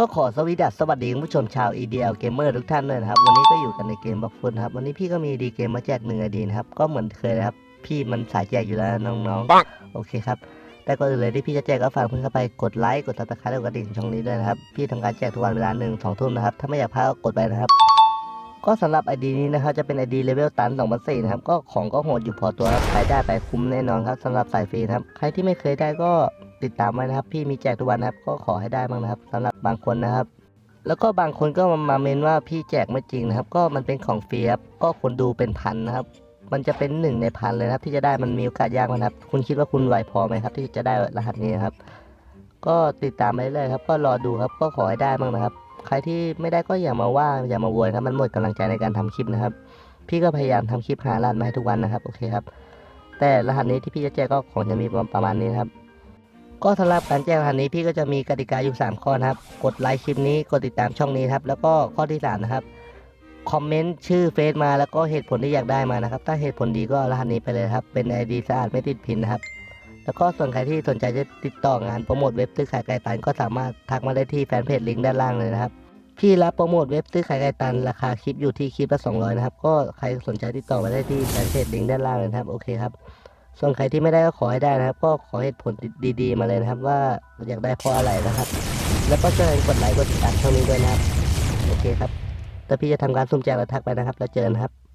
ก็ขอสวีดัสสวัสดีคุณผู้ชมชาว EDL Gamer ทุกท่านเลยนะครับ วันนี้ก็อยู่กันในเกมบัฟฟุนครับ วันนี้พี่ก็มีดีเกมมาแจกหนึ่งไอดีนะครับ ก็เหมือนเคยนะครับ พี่มันสายแจกอยู่แล้วนะน้องปังๆ โอเคครับ แต่ก่อนอื่นเลยที่พี่จะแจกก็ฝากเพื่อนเข้าไปกดไลค์ กดติดตามและกดกระดิ่งช่องนี้ด้วยนะครับ พี่ทำการแจกทุกวันเวลาหนึ่งสองทุ่มนะครับ ถ้าไม่อยากพลาดก็กดไปนะครับ ก็สำหรับไอดีนี้นะครับ จะเป็นไอดีเลเวลตัน2 0 0นะครับ ก็ของก็โหดอยู่พอตัวครับ ใครได้ไปคุ้มแน่นอนครับสำหรับสายฟรีนะครับ ใครที่ไม่เคยได้ก็ ติดตามไว้นะครับ พี่มีแจกทุกวันนะครับ ก็ขอให้ได้บ้างนะครับสำหรับบางคนนะครับ แล้วก็บางคนก็มามาเมนว่าพี่แจกไม่จริงนะครับ ก็มันเป็นของฟรีครับก็คนดูเป็นพันนะครับ มันจะเป็นหนึ่งในพันเลยนะครับ ที่จะได้มันมีโอกาสยากนะครับ คุณคิดว่าคุณไหวพอไหมครับ ที่จะได้รหัสนี้ครับ ก็ติดตามไปเรื่อยครับ ก็รอดูครับ ก็ขอให้ได้บ้างนะครับ ใครที่ไม่ได้ก็อย่ามาว่าอย่ามาโวยครับมันหมดกำลังใจในการทำคลิปนะครับ พี่ก็พยายามทำคลิปหารหัสมาให้ทุกวันนะครับโอเคครับแต่รหัสนี้ที่พี่จะแจกก็ของจะมีประมาณนี้ครับ ก็สำหรับการแจ้งรหัสนี้พี่ก็จะมีกติกาอยู่ 3 ข้อนะครับ กดไลค์คลิปนี้กดติดตามช่องนี้ครับ แล้วก็ข้อที่ 3 นะครับ คอมเมนต์ชื่อเฟซมาแล้วก็เหตุผลที่อยากได้มานะครับ ถ้าเหตุผลดีก็รหัสนี้ไปเลยครับ เป็น ID สะอาดไม่ติดพินนะครับ แล้วก็ส่วนใครที่สนใจจะติดต่องานโปรโมทเว็บซื้อขายไก่ตันก็สามารถทักมาได้ที่แฟนเพจลิงก์ด้านล่างเลยนะครับ พี่รับโปรโมทเว็บซื้อขายไก่ตันราคาคลิปอยู่ที่คลิปละ200นะครับ ก็ใครสนใจติดต่อมาได้ที่แฟนเพจลิงก์ด้านล่างเลยนะครับ โอเคครับ ส่วนใครที่ไม่ได้ก็ขอให้ได้นะครับ ก็ขอเหตุผลดีๆ มาเลยนะครับ ว่าอยากได้เพราะอะไรนะครับ แล้วก็ช่วยกันกดไลค์กดติดตามช่องนี้ด้วยนะครับ โอเคครับแต่พี่จะทำการสุ่มแจกและทักไปนะครับ แล้วเจอกันนะครับ